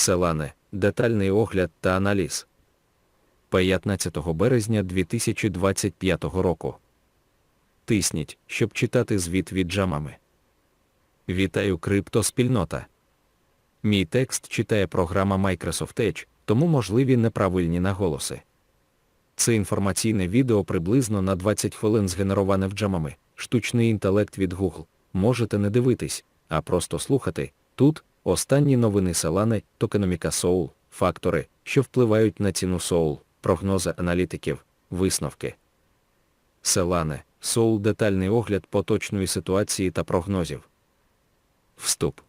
Селане, детальний огляд та аналіз. 15 березня 2025 року. Тисніть, щоб читати звіт від джамами. Вітаю криптоспільнота. Мій текст читає програма Microsoft Edge, тому можливі неправильні наголоси. Це інформаційне відео приблизно на 20 хвилин згенероване в джамами, штучний інтелект від Google. Можете не дивитись, а просто слухати. Тут останні новини Solana, токеноміка Soul, фактори, що впливають на ціну Soul, прогнози аналітиків, висновки. Селане, Soul детальний огляд поточної ситуації та прогнозів. Вступ.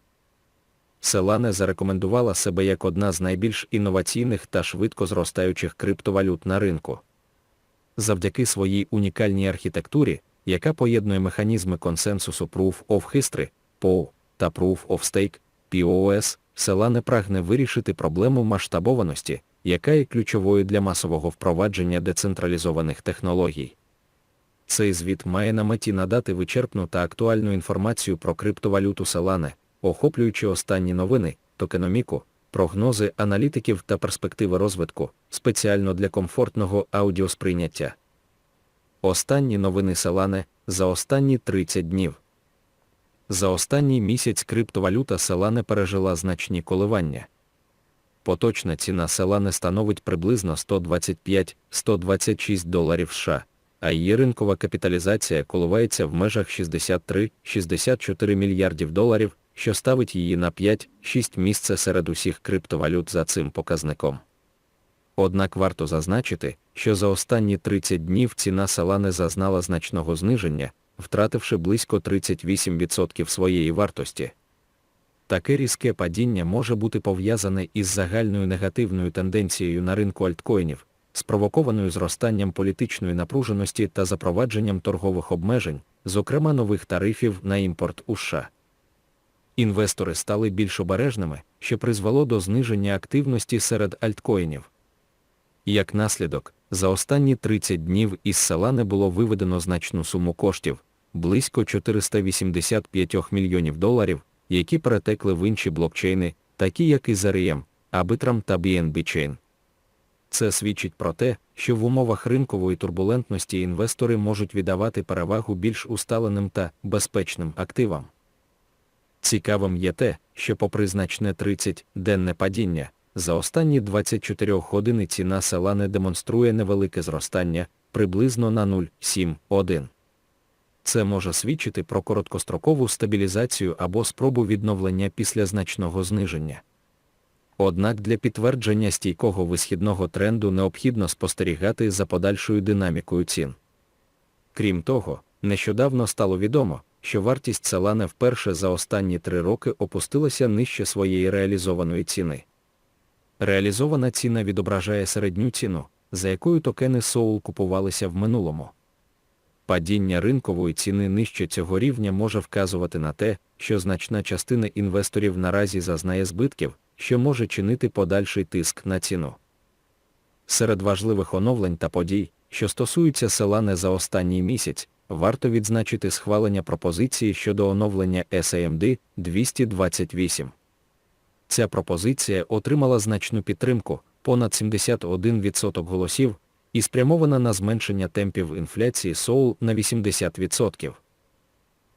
Селане зарекомендувала себе як одна з найбільш інноваційних та швидко зростаючих криптовалют на ринку. Завдяки своїй унікальній архітектурі, яка поєднує механізми консенсусу Proof of History, POW, та Proof of Stake, POS, Селане прагне вирішити проблему масштабованості, яка є ключовою для масового впровадження децентралізованих технологій. Цей звіт має на меті надати вичерпну та актуальну інформацію про криптовалюту Селане, охоплюючи останні новини, токеноміку, прогнози аналітиків та перспективи розвитку, спеціально для комфортного аудіосприйняття. Останні новини Селане за останні 30 днів. За останній місяць криптовалюта Селане пережила значні коливання. Поточна ціна Селане становить приблизно 125-126 доларів США, а її ринкова капіталізація коливається в межах 63-64 мільярдів доларів, що ставить її на 5-6 місце серед усіх криптовалют за цим показником. Однак варто зазначити, що за останні 30 днів ціна Solana зазнала значного зниження, втративши близько 38% своєї вартості. Таке різке падіння може бути пов'язане із загальною негативною тенденцією на ринку альткоїнів, спровокованою зростанням політичної напруженості та запровадженням торгових обмежень, зокрема нових тарифів на імпорт у США. Інвестори стали більш обережними, що призвело до зниження активності серед альткоїнів. Як наслідок, за останні 30 днів із села не було виведено значну суму коштів, близько 485 мільйонів доларів, які перетекли в інші блокчейни, такі як Ethereum, Arbitrum та BNB Chain. Це свідчить про те, що в умовах ринкової турбулентності інвестори можуть віддавати перевагу більш усталеним та безпечним активам. Цікавим є те, що попри значне 30-денне падіння, за останні 24 години ціна села не демонструє невелике зростання, приблизно на 0,7,1. Це може свідчити про короткострокову стабілізацію або спробу відновлення після значного зниження. Однак для підтвердження стійкого висхідного тренду необхідно спостерігати за подальшою динамікою цін. Крім того, нещодавно стало відомо, що вартість Солана вперше за останні три роки опустилася нижче своєї реалізованої ціни. Реалізована ціна відображає середню ціну, за якою токени Soul купувалися в минулому. Падіння ринкової ціни нижче цього рівня може вказувати на те, що значна частина інвесторів наразі зазнає збитків, що може чинити подальший тиск на ціну. Серед важливих оновлень та подій, що стосуються Селане за останній місяць, варто відзначити схвалення пропозиції щодо оновлення SAMD 228. Ця пропозиція отримала значну підтримку, понад 71% голосів, і спрямована на зменшення темпів інфляції Соул на 80%.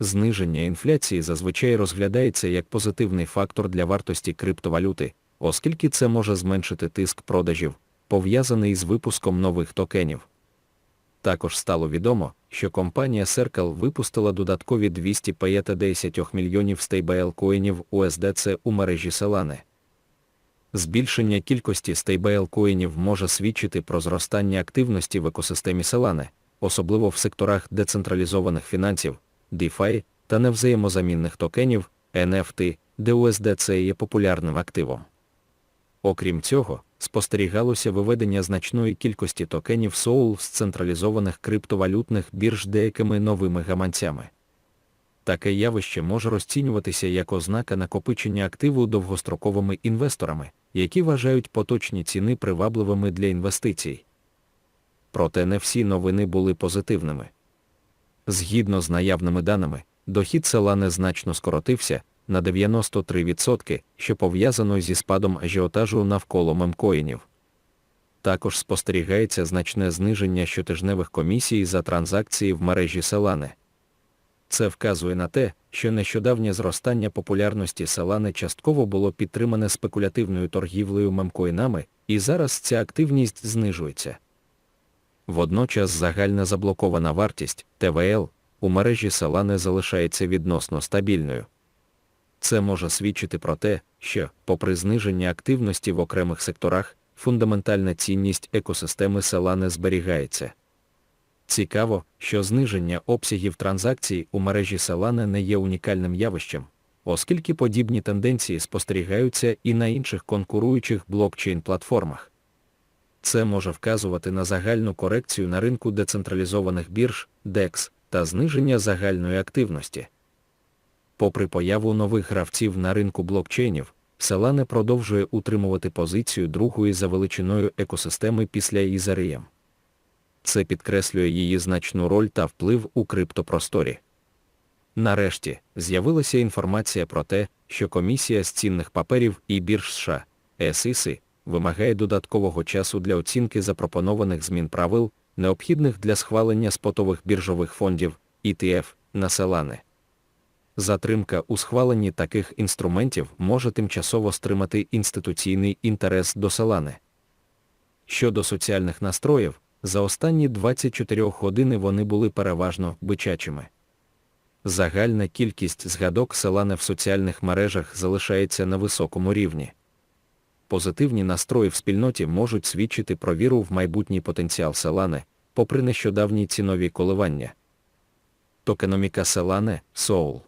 Зниження інфляції зазвичай розглядається як позитивний фактор для вартості криптовалюти, оскільки це може зменшити тиск продажів, пов'язаний з випуском нових токенів. Також стало відомо, що компанія Circle випустила додаткові 250 мільйонів стейблкоїнів USDC у мережі Solana. Збільшення кількості стейблкоїнів може свідчити про зростання активності в екосистемі Solana, особливо в секторах децентралізованих фінансів, DeFi та невзаємозамінних токенів, NFT, де USDC є популярним активом. Окрім цього, спостерігалося виведення значної кількості токенів Soul з централізованих криптовалютних бірж деякими новими гаманцями. Таке явище може розцінюватися як ознака накопичення активу довгостроковими інвесторами, які вважають поточні ціни привабливими для інвестицій. Проте не всі новини були позитивними. Згідно з наявними даними, дохід села незначно скоротився, на 93%, що пов'язано зі спадом ажіотажу навколо мемкоїнів. Також спостерігається значне зниження щотижневих комісій за транзакції в мережі Solana. Це вказує на те, що нещодавнє зростання популярності Solana частково було підтримане спекулятивною торгівлею мемкоїнами, і зараз ця активність знижується. Водночас загальна заблокована вартість ТВЛ у мережі Solana залишається відносно стабільною. Це може свідчити про те, що, попри зниження активності в окремих секторах, фундаментальна цінність екосистеми Solana зберігається. Цікаво, що зниження обсягів транзакцій у мережі Solana не є унікальним явищем, оскільки подібні тенденції спостерігаються і на інших конкуруючих блокчейн-платформах. Це може вказувати на загальну корекцію на ринку децентралізованих бірж, DEX, та зниження загальної активності. Попри появу нових гравців на ринку блокчейнів, Solana продовжує утримувати позицію другої за величиною екосистеми після Ethereum. Це підкреслює її значну роль та вплив у криптопросторі. Нарешті, з'явилася інформація про те, що комісія з цінних паперів і бірж США, SEC, вимагає додаткового часу для оцінки запропонованих змін правил, необхідних для схвалення спотових біржових фондів ETF на Solana. Затримка у схваленні таких інструментів може тимчасово стримати інституційний інтерес до Solana. Щодо соціальних настроїв, за останні 24 години вони були переважно бичачими. Загальна кількість згадок Solana в соціальних мережах залишається на високому рівні. Позитивні настрої в спільноті можуть свідчити про віру в майбутній потенціал Solana, попри нещодавні цінові коливання. Токеноміка Solana – Soul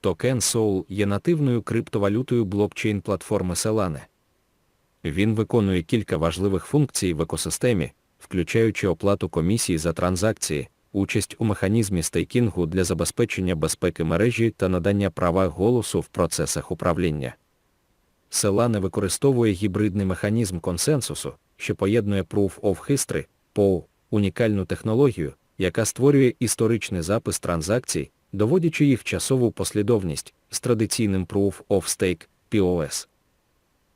Токен Soul є нативною криптовалютою блокчейн-платформи Solana. Він виконує кілька важливих функцій в екосистемі, включаючи оплату комісії за транзакції, участь у механізмі стейкінгу для забезпечення безпеки мережі та надання права голосу в процесах управління. Solana використовує гібридний механізм консенсусу, що поєднує Proof of History, POW, унікальну технологію, яка створює історичний запис транзакцій, доводячи їх часову послідовність з традиційним Proof of Stake POS.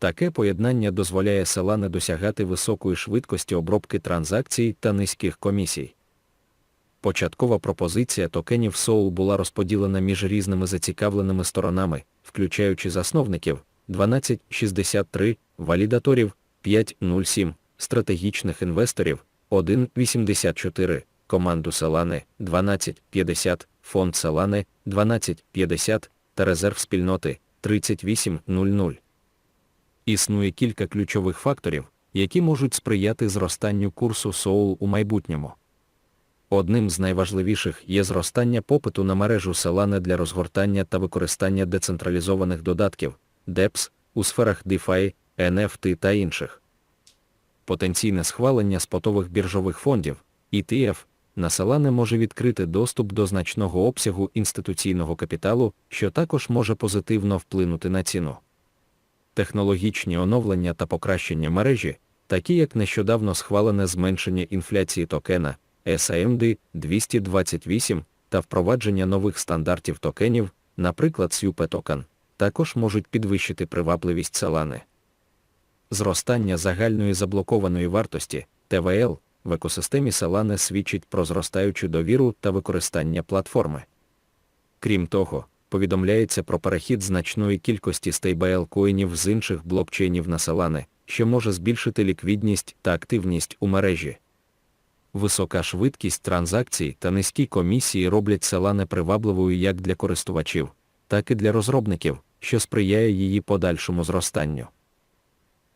Таке поєднання дозволяє Solana досягати високої швидкості обробки транзакцій та низьких комісій. Початкова пропозиція токенів SOL була розподілена між різними зацікавленими сторонами, включаючи засновників 1263, валідаторів 507, стратегічних інвесторів 1,84, команду Solana 1250, фонд Solana 1250 та резерв спільноти 3800. Існує кілька ключових факторів, які можуть сприяти зростанню курсу SOL у майбутньому. Одним з найважливіших є зростання попиту на мережу Solana для розгортання та використання децентралізованих додатків DEPS у сферах DeFi, NFT та інших. Потенційне схвалення спотових біржових фондів ETF на Solana може відкрити доступ до значного обсягу інституційного капіталу, що також може позитивно вплинути на ціну. Технологічні оновлення та покращення мережі, такі як нещодавно схвалене зменшення інфляції токена SAMD 228 та впровадження нових стандартів токенів, наприклад, SUP токен, також можуть підвищити привабливість Solana. Зростання загальної заблокованої вартості ТВЛ в екосистемі Solana свідчить про зростаючу довіру та використання платформи. Крім того, повідомляється про перехід значної кількості стейбл-коїнів з інших блокчейнів на Solana, що може збільшити ліквідність та активність у мережі. Висока швидкість транзакцій та низькі комісії роблять Solana привабливою як для користувачів, так і для розробників, що сприяє її подальшому зростанню.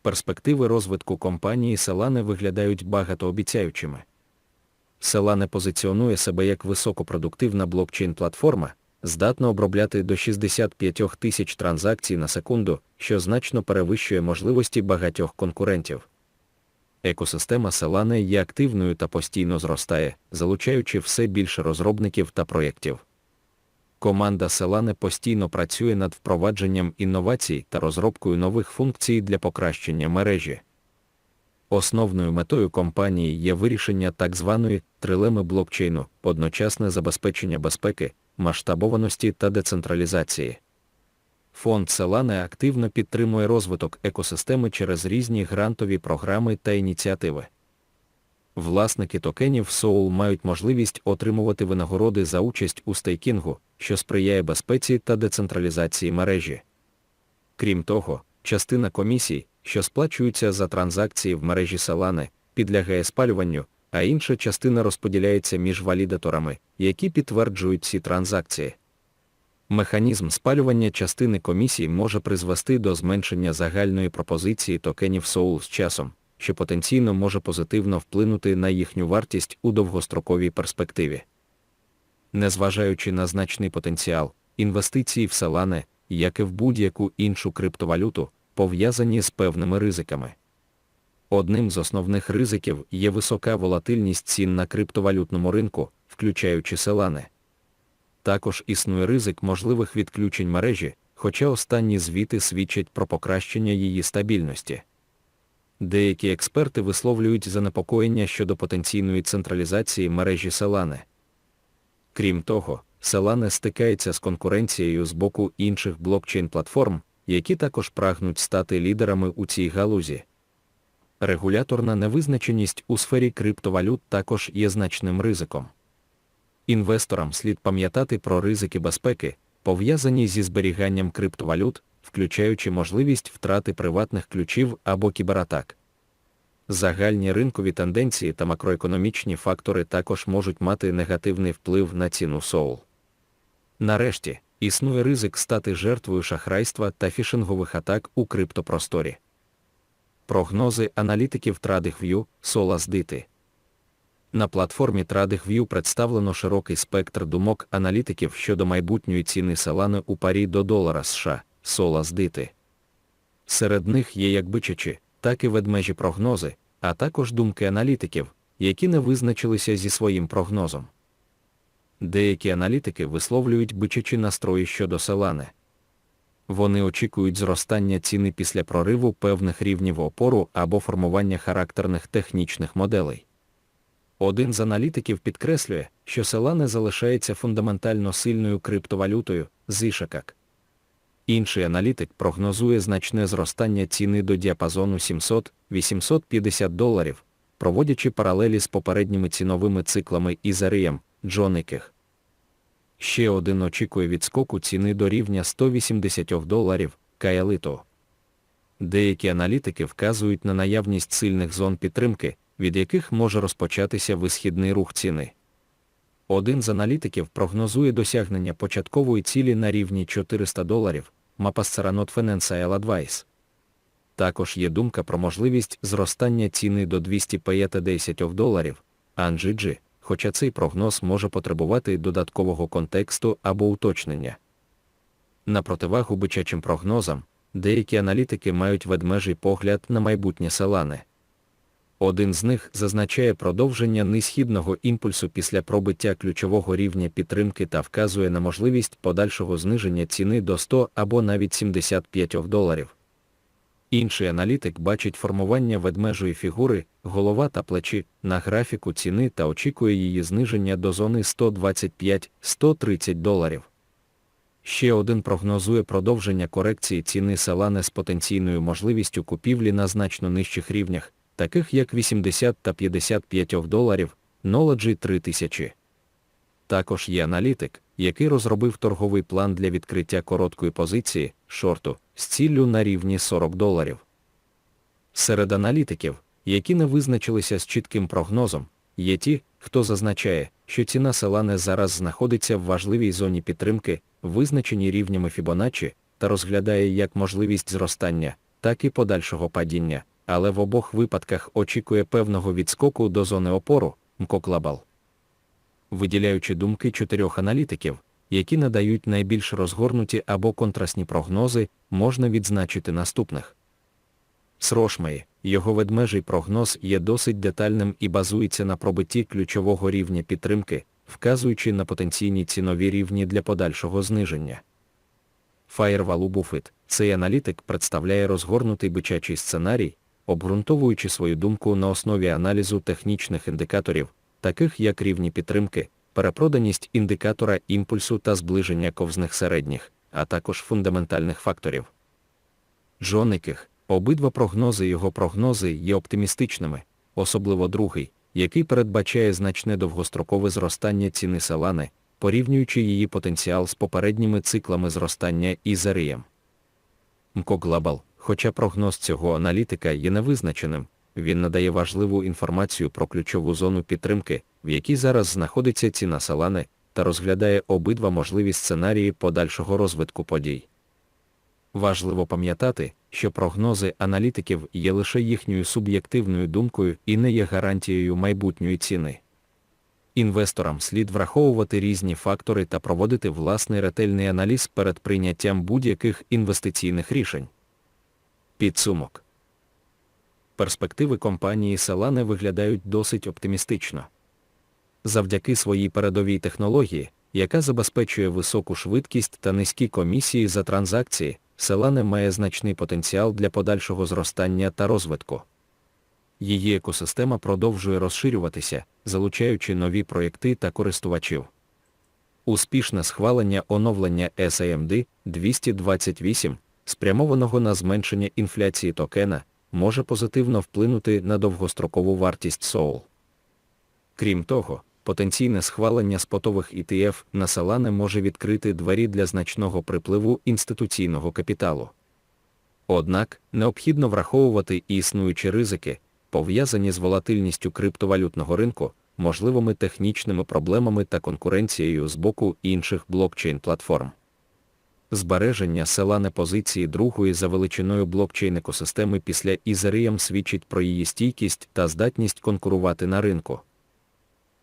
Перспективи розвитку компанії Solana виглядають багатообіцяючими. Solana позиціонує себе як високопродуктивна блокчейн-платформа, здатна обробляти до 65 тисяч транзакцій на секунду, що значно перевищує можливості багатьох конкурентів. Екосистема Solana є активною та постійно зростає, залучаючи все більше розробників та проєктів. Команда Solana постійно працює над впровадженням інновацій та розробкою нових функцій для покращення мережі. Основною метою компанії є вирішення так званої трилеми блокчейну, одночасне забезпечення безпеки, масштабованості та децентралізації. Фонд Селане активно підтримує розвиток екосистеми через різні грантові програми та ініціативи. Власники токенів Soul мають можливість отримувати винагороди за участь у стейкінгу, що сприяє безпеці та децентралізації мережі. Крім того, частина комісій, що сплачуються за транзакції в мережі Solana, підлягає спалюванню, а інша частина розподіляється між валідаторами, які підтверджують ці транзакції. Механізм спалювання частини комісій може призвести до зменшення загальної пропозиції токенів Soul з часом, що потенційно може позитивно вплинути на їхню вартість у довгостроковій перспективі. Незважаючи на значний потенціал, інвестиції в Solana, як і в будь-яку іншу криптовалюту, пов'язані з певними ризиками. Одним з основних ризиків є висока волатильність цін на криптовалютному ринку, включаючи Solana. Також існує ризик можливих відключень мережі, хоча останні звіти свідчать про покращення її стабільності. Деякі експерти висловлюють занепокоєння щодо потенційної централізації мережі Solana. Крім того, Solana стикається з конкуренцією з боку інших блокчейн-платформ, які також прагнуть стати лідерами у цій галузі. Регуляторна невизначеність у сфері криптовалют також є значним ризиком. Інвесторам слід пам'ятати про ризики безпеки, пов'язані зі зберіганням криптовалют, включаючи можливість втрати приватних ключів або кібератак. Загальні ринкові тенденції та макроекономічні фактори також можуть мати негативний вплив на ціну соул. Нарешті, існує ризик стати жертвою шахрайства та фішингових атак у криптопросторі. Прогнози аналітиків TradingView, SolasDiti На платформі TradingView представлено широкий спектр думок аналітиків щодо майбутньої ціни Solana у парі до долара США, SolasDiti. Серед них є як бичачі, так і ведмежі прогнози, а також думки аналітиків, які не визначилися зі своїм прогнозом. Деякі аналітики висловлюють бичачі настрої щодо Solana. Вони очікують зростання ціни після прориву певних рівнів опору або формування характерних технічних моделей. Один з аналітиків підкреслює, що Solana залишається фундаментально сильною криптовалютою Zishakak. Інший аналітик прогнозує значне зростання ціни до діапазону 700-850 доларів, проводячи паралелі з попередніми ціновими циклами Ізарієм, Джониких. Ще один очікує відскоку ціни до рівня 180 доларів Каялито. Деякі аналітики вказують на наявність сильних зон підтримки, від яких може розпочатися висхідний рух ціни. Один з аналітиків прогнозує досягнення початкової цілі на рівні 400 доларів, мапа Financial Advice. Також є думка про можливість зростання ціни до 250 доларів, Анджиджі, хоча цей прогноз може потребувати додаткового контексту або уточнення. На противагу бичачим прогнозам, деякі аналітики мають ведмежий погляд на майбутнє Солани. Один з них зазначає продовження несхідного імпульсу після пробиття ключового рівня підтримки та вказує на можливість подальшого зниження ціни до 100 або навіть 75 доларів. Інший аналітик бачить формування ведмежої фігури, голова та плечі на графіку ціни та очікує її зниження до зони 125-130 доларів. Ще один прогнозує продовження корекції ціни Solana з потенційною можливістю купівлі на значно нижчих рівнях, таких як 80 та 55 доларів, Knowledge 3000. Також є аналітик, який розробив торговий план для відкриття короткої позиції, шорту, з ціллю на рівні 40 доларів. Серед аналітиків, які не визначилися з чітким прогнозом, є ті, хто зазначає, що ціна Solana зараз знаходиться в важливій зоні підтримки, визначеній рівнями Fibonacci, та розглядає як можливість зростання, так і подальшого падіння, але в обох випадках очікує певного відскоку до зони опору, МКОКЛАБАЛ. Виділяючи думки чотирьох аналітиків, які надають найбільш розгорнуті або контрастні прогнози, можна відзначити наступних. Срошмей, його ведмежий прогноз є досить детальним і базується на пробитті ключового рівня підтримки, вказуючи на потенційні цінові рівні для подальшого зниження. Фаєрвалу Буфет, цей аналітик представляє розгорнутий бичачий сценарій, обґрунтовуючи свою думку на основі аналізу технічних індикаторів, таких як рівні підтримки, перепроданість індикатора імпульсу та зближення ковзних середніх, а також фундаментальних факторів. Жодниких, обидва прогнози його прогнози є оптимістичними, особливо другий, який передбачає значне довгострокове зростання ціни салани, порівнюючи її потенціал з попередніми циклами зростання ізерієм. МКО Global, хоча прогноз цього аналітика є невизначеним, він надає важливу інформацію про ключову зону підтримки, в якій зараз знаходиться ціна салани, та розглядає обидва можливі сценарії подальшого розвитку подій. Важливо пам'ятати, що прогнози аналітиків є лише їхньою суб'єктивною думкою і не є гарантією майбутньої ціни. Інвесторам слід враховувати різні фактори та проводити власний ретельний аналіз перед прийняттям будь-яких інвестиційних рішень. Підсумок перспективи компанії Solana виглядають досить оптимістично. Завдяки своїй передовій технології, яка забезпечує високу швидкість та низькі комісії за транзакції, Solana має значний потенціал для подальшого зростання та розвитку. Її екосистема продовжує розширюватися, залучаючи нові проєкти та користувачів. Успішне схвалення оновлення SAMD 228, спрямованого на зменшення інфляції токена, може позитивно вплинути на довгострокову вартість SOL. Крім того, потенційне схвалення спотових ETF на Solana може відкрити двері для значного припливу інституційного капіталу. Однак, необхідно враховувати і існуючі ризики, пов'язані з волатильністю криптовалютного ринку, можливими технічними проблемами та конкуренцією з боку інших блокчейн-платформ. Збереження Solana позиції другої за величиною блокчейн-екосистеми після Ethereum свідчить про її стійкість та здатність конкурувати на ринку.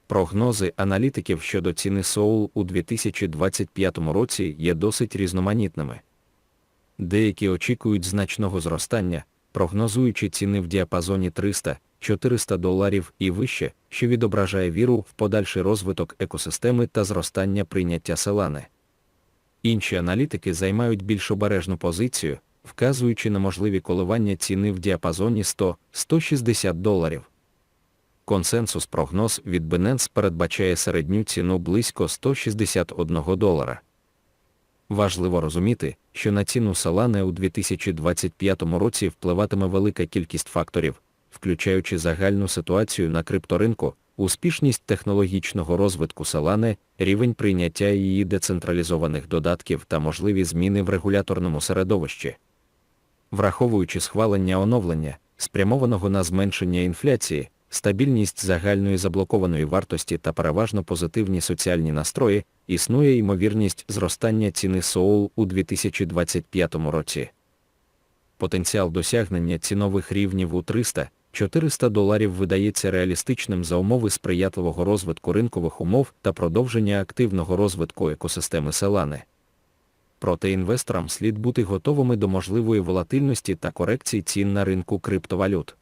Прогнози аналітиків щодо ціни Soul у 2025 році є досить різноманітними. Деякі очікують значного зростання, прогнозуючи ціни в діапазоні 300-400 доларів і вище, що відображає віру в подальший розвиток екосистеми та зростання прийняття селани. Інші аналітики займають більш обережну позицію, вказуючи на можливі коливання ціни в діапазоні 100-160 доларів. Консенсус прогноз від Binance передбачає середню ціну близько 161 долара. Важливо розуміти, що на ціну Solana у 2025 році впливатиме велика кількість факторів, включаючи загальну ситуацію на крипторинку, успішність технологічного розвитку Solana, рівень прийняття її децентралізованих додатків та можливі зміни в регуляторному середовищі. Враховуючи схвалення оновлення, спрямованого на зменшення інфляції, стабільність загальної заблокованої вартості та переважно позитивні соціальні настрої, існує ймовірність зростання ціни Соул у 2025 році. Потенціал досягнення цінових рівнів у 300-400 доларів видається реалістичним за умови сприятливого розвитку ринкових умов та продовження активного розвитку екосистеми селани. Проте інвесторам слід бути готовими до можливої волатильності та корекції цін на ринку криптовалют.